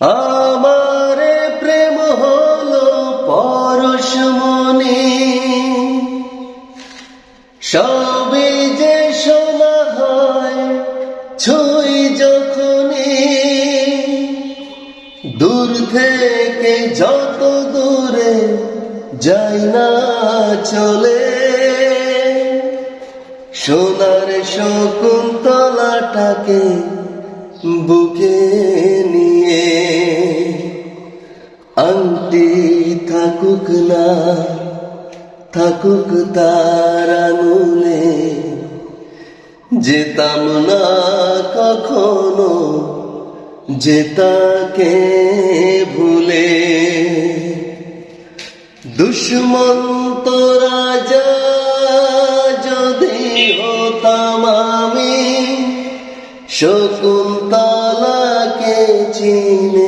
আমারে প্রেম হলো পরশ মনে। সবে যে শোনা হয় ছুই যখনই। দূর থেকে যত দূরে যাই না চলে। সোনার শকুন্তলাটাকে বুকে আংটি থাকুক না, থাকুক তার আঙুলে যেতাম না কখনো যে তাকে ভুলে। দুশ্মন তো রাজা, যদি হতাম আমি, শকুন্তলাকে চিনে